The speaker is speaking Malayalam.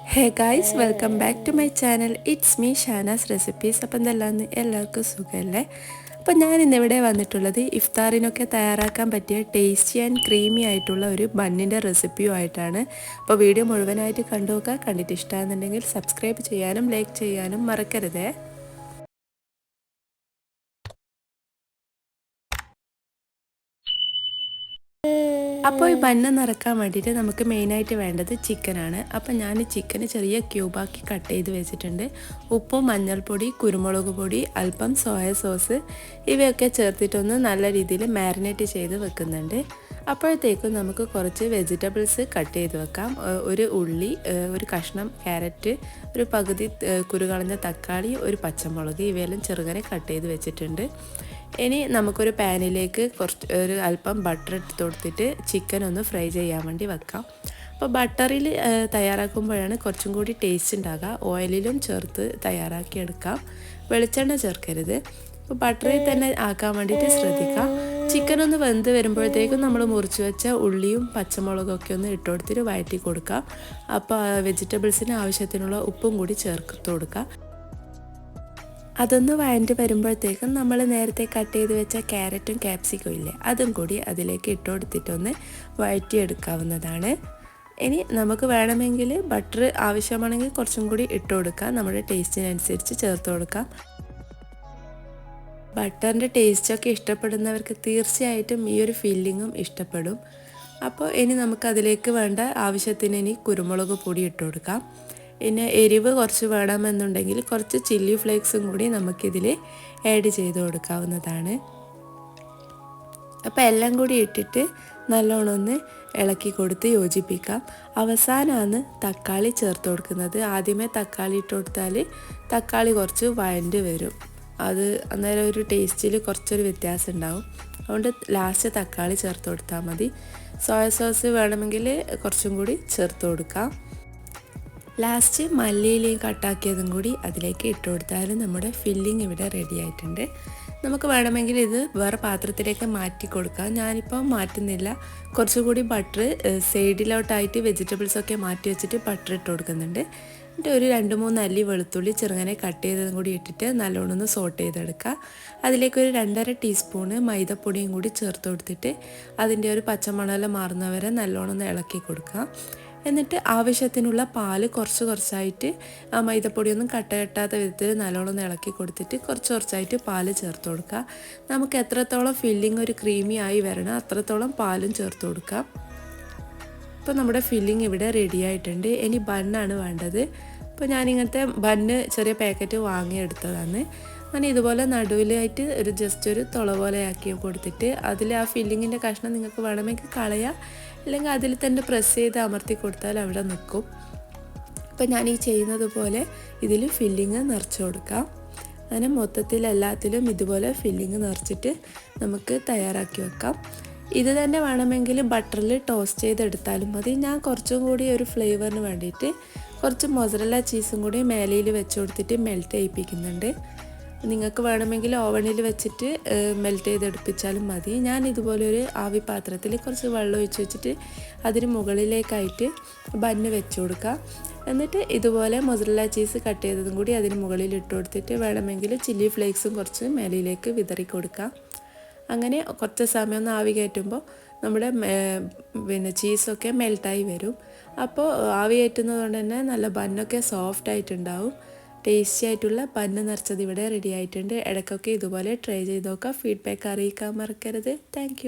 Hey guys welcome back to my channel it's me Shanas recipes appam എന്തെല്ലാന്ന് എല്ലാവർക്കും സുഖമല്ലേ? അപ്പം ഞാൻ ഇന്നിവിടെ വന്നിട്ടുള്ളത് ഇഫ്താറിനൊക്കെ തയ്യാറാക്കാൻ പറ്റിയ ടേസ്റ്റി ആൻഡ് ക്രീമി ആയിട്ടുള്ള ഒരു ബണ്ണിന്റെ റെസിപ്പിയും ആയിട്ടാണ്. അപ്പോൾ വീഡിയോ മുഴുവനായിട്ട് കണ്ടു നോക്കുക. കണ്ടിട്ട് ഇഷ്ടമാണെന്നുണ്ടെങ്കിൽ സബ്സ്ക്രൈബ് ചെയ്യാനും ലൈക്ക് ചെയ്യാനും മറക്കരുതേ. അപ്പോൾ ഈ ബണ്ണ് നിറക്കാൻ വേണ്ടിയിട്ട് നമുക്ക് മെയിനായിട്ട് വേണ്ടത് ചിക്കനാണ് അപ്പോൾ ഞാൻ ചിക്കൻ ചെറിയ ക്യൂബാക്കി കട്ട് ചെയ്ത് വെച്ചിട്ടുണ്ട്. ഉപ്പും മഞ്ഞൾപ്പൊടി കുരുമുളക് പൊടി അല്പം സോയ സോസ് ഇവയൊക്കെ ചേർത്തിട്ടൊന്ന് നല്ല രീതിയിൽ മാരിനേറ്റ് ചെയ്ത് വെക്കുന്നുണ്ട്. അപ്പോഴത്തേക്കും നമുക്ക് കുറച്ച് വെജിറ്റബിൾസ് കട്ട് ചെയ്ത് വെക്കാം. ഒരു ഉള്ളി ഒരു കഷ്ണം ക്യാരറ്റ് ഒരു പകുതി കുരുകളഞ്ഞ തക്കാളി ഒരു പച്ചമുളക് ഇവയെല്ലാം ചെറുങ്ങനെ കട്ട് ചെയ്ത് വെച്ചിട്ടുണ്ട്. ഇനി നമുക്കൊരു പാനിലേക്ക് കുറച്ച് ഒരു അല്പം ബട്ടർ ഇട്ട് കൊടുത്തിട്ട് ചിക്കൻ ഒന്ന് ഫ്രൈ ചെയ്യാൻ വേണ്ടി വെക്കാം. അപ്പോൾ ബട്ടറിൽ തയ്യാറാക്കുമ്പോഴാണ് കുറച്ചും കൂടി ടേസ്റ്റ് ഉണ്ടാകുക ഓയിലിലും ചേർത്ത് തയ്യാറാക്കിയെടുക്കാം. വെളിച്ചെണ്ണ ചേർക്കരുത്. അപ്പോൾ ബട്ടറിൽ തന്നെ ആക്കാൻ വേണ്ടിയിട്ട് ശ്രദ്ധിക്കാം. ചിക്കൻ ഒന്ന് വെന്ത് വരുമ്പോഴത്തേക്കും നമ്മൾ മുറിച്ച് വെച്ച ഉള്ളിയും പച്ചമുളകും ഒക്കെ ഒന്ന് ഇട്ട് കൊടുത്തിട്ട് വഴറ്റി കൊടുക്കാം. അപ്പോൾ വെജിറ്റബിൾസിന് ആവശ്യത്തിനുള്ള ഉപ്പും കൂടി ചേർത്ത് കൊടുക്കാം. അതൊന്ന് വഴണ്ട് വരുമ്പോഴത്തേക്കും നമ്മൾ നേരത്തെ കട്ട് ചെയ്ത് വെച്ച ക്യാരറ്റും ക്യാപ്സിക്കും ഇല്ലേ അതും കൂടി അതിലേക്ക് ഇട്ട് കൊടുത്തിട്ടൊന്ന് വഴറ്റിയെടുക്കാവുന്നതാണ്. ഇനി നമുക്ക് വേണമെങ്കിൽ ബട്ടർ ആവശ്യമാണെങ്കിൽ കുറച്ചും കൂടി ഇട്ട് കൊടുക്കാം. നമ്മുടെ ടേസ്റ്റിനനുസരിച്ച് ചേർത്ത് കൊടുക്കാം. ബട്ടറിന്റെ ടേസ്റ്റൊക്കെ ഇഷ്ടപ്പെടുന്നവർക്ക് തീർച്ചയായിട്ടും ഈ ഒരു ഫില്ലിങ്ങും ഇഷ്ടപ്പെടും. അപ്പോൾ ഇനി നമുക്കതിലേക്ക് വേണ്ട ആവശ്യത്തിന് ഇനി കുരുമുളക് പൊടി ഇട്ട് കൊടുക്കാം. പിന്നെ എരിവ് കുറച്ച് വേണമെന്നുണ്ടെങ്കിൽ കുറച്ച് ചില്ലി ഫ്ലേക്സും കൂടി നമുക്കിതിൽ ആഡ് ചെയ്ത് കൊടുക്കാവുന്നതാണ്. അപ്പോൾ എല്ലാം കൂടി ഇട്ടിട്ട് നല്ലോണം ഒന്ന് ഇളക്കി കൊടുത്ത് യോജിപ്പിക്കാം. അവസാനമാണ് തക്കാളി ചേർത്ത് കൊടുക്കുന്നത്. ആദ്യമേ തക്കാളി ഇട്ട് കൊടുത്താൽ തക്കാളി കുറച്ച് വഴണ്ട് വരും. അത് അന്നേരം ഒരു ടേസ്റ്റിൽ കുറച്ചൊരു വ്യത്യാസം ഉണ്ടാവും. അതുകൊണ്ട് ലാസ്റ്റ് തക്കാളി ചേർത്ത് കൊടുത്താൽ മതി. സോയ സോസ് വേണമെങ്കിൽ കുറച്ചും കൂടി ചേർത്ത് കൊടുക്കാം. ലാസ്റ്റ് മല്ലിയിലയും കട്ടാക്കിയതും കൂടി അതിലേക്ക് ഇട്ട് കൊടുത്താൽ നമ്മുടെ ഫില്ലിംഗ് ഇവിടെ റെഡി ആയിട്ടുണ്ട്. നമുക്ക് വേണമെങ്കിൽ ഇത് വേറെ പാത്രത്തിലേക്ക് മാറ്റി കൊടുക്കാം. ഞാനിപ്പോൾ മാറ്റുന്നില്ല. കുറച്ചുകൂടി ബട്ടർ സൈഡിലോട്ടായിട്ട് വെജിറ്റബിൾസൊക്കെ മാറ്റി വെച്ചിട്ട് ബട്ടർ ഇട്ട് കൊടുക്കുന്നുണ്ട്. എന്നിട്ട് ഒരു രണ്ട് മൂന്ന് അല്ലി വെളുത്തുള്ളി ചെറുങ്ങനെ കട്ട് ചെയ്തതും കൂടി ഇട്ടിട്ട് നല്ലോണം ഒന്ന് സോട്ട് ചെയ്തെടുക്കുക അതിലേക്ക് ഒരു രണ്ടര ടീസ്പൂണ് മൈദപ്പൊടിയും കൂടി ചേർത്ത് കൊടുത്തിട്ട് അതിന്റെ ഒരു പച്ചമണല മാറുന്നവരെ നല്ലോണം ഒന്ന് ഇളക്കി കൊടുക്കുക എന്നിട്ട് ആവശ്യത്തിനുള്ള പാൽ കുറച്ച് കുറച്ചായിട്ട് ആ മൈദപ്പൊടിയൊന്നും കട്ട കെട്ടാത്ത വിധത്തിൽ നല്ലോണം ഇളക്കി കൊടുത്തിട്ട് കുറച്ച് കുറച്ചായിട്ട് പാൽ ചേർത്ത് കൊടുക്കുക. നമുക്ക് എത്രത്തോളം ഫില്ലിംഗ് ഒരു ക്രീമി ആയി വരണം അത്രത്തോളം പാലും ചേർത്ത് കൊടുക്കാം. ഇപ്പോൾ നമ്മുടെ ഫില്ലിംഗ് ഇവിടെ റെഡി ആയിട്ടുണ്ട്. ഇനി ബണ്ണാണ് വേണ്ടത്. അപ്പോൾ ഞാനിങ്ങനത്തെ ബണ്ണ് ചെറിയ പാക്കറ്റ് വാങ്ങിയെടുത്തതാണ്. അങ്ങനെ ഇതുപോലെ നടുവിലായിട്ട് ഒരു ജസ്റ്റ് ഒരു തുള പോലെ ആക്കി കൊടുത്തിട്ട് അതിൽ ആ ഫില്ലിങ്ങിന്റെ കഷ്ണം നിങ്ങൾക്ക് വേണമെങ്കിൽ കളയാം. അല്ലെങ്കിൽ അതിൽ തന്നെ പ്രസ് ചെയ്ത് അമർത്തി കൊടുത്താൽ അവിടെ നിൽക്കും. അപ്പം ഞാൻ ഈ ചെയ്യുന്നത് പോലെ ഇതിൽ ഫില്ലിങ് നിറച്ച് കൊടുക്കാം. അങ്ങനെ മൊത്തത്തിൽ എല്ലാത്തിലും ഇതുപോലെ ഫില്ലിങ് നിറച്ചിട്ട് നമുക്ക് തയ്യാറാക്കി വെക്കാം. ഇത് തന്നെ വേണമെങ്കിൽ ബട്ടറിൽ ടോസ്റ്റ് ചെയ്തെടുത്താലും മതി. ഞാൻ കുറച്ചും കൂടി ഒരു ഫ്ലേവറിന് വേണ്ടിയിട്ട് കുറച്ച് മൊസറല്ല ചീസും കൂടി മേലയിൽ വെച്ച് കൊടുത്തിട്ട് മെൽറ്റ് ചെയ്യിപ്പിക്കുന്നുണ്ട്. നിങ്ങൾക്ക് വേണമെങ്കിൽ ഓവണിൽ വെച്ചിട്ട് മെൽറ്റ് ചെയ്തെടുപ്പിച്ചാലും മതി. ഞാൻ ഇതുപോലെ ഒരു ആവി പാത്രത്തിൽ കുറച്ച് വെള്ളം ഒഴിച്ച് വെച്ചിട്ട് അതിന് മുകളിലേക്കായിട്ട് ബന്ന് വെച്ച് കൊടുക്കുക എന്നിട്ട് ഇതുപോലെ മൊസറല്ല ചീസ് കട്ട് ചെയ്തതും കൂടി അതിന് മുകളിൽ ഇട്ട് കൊടുത്തിട്ട് വേണമെങ്കിൽ ചില്ലി ഫ്ലേക്സും കുറച്ച് മേലിലേക്ക് വിതറി കൊടുക്കാം. അങ്ങനെ കുറച്ച് സമയം ഒന്ന് ആവി കയറ്റുമ്പോൾ നമ്മുടെ പിന്നെ ചീസൊക്കെ മെൽട്ടായി വരും. അപ്പോൾ ആവി കയറ്റുന്നത് കൊണ്ട് തന്നെ നല്ല ബന്നൊക്കെ സോഫ്റ്റ് ആയിട്ടുണ്ടാവും. ടേസ്റ്റി ആയിട്ടുള്ള പന്ന് നിറച്ചത് ഇവിടെ റെഡി ആയിട്ടുണ്ട്. ഇടയ്ക്കൊക്കെ ഇതുപോലെ ട്രൈ ചെയ്ത് നോക്കാം. ഫീഡ്ബാക്ക് അറിയിക്കാൻ മറക്കരുത്. താങ്ക്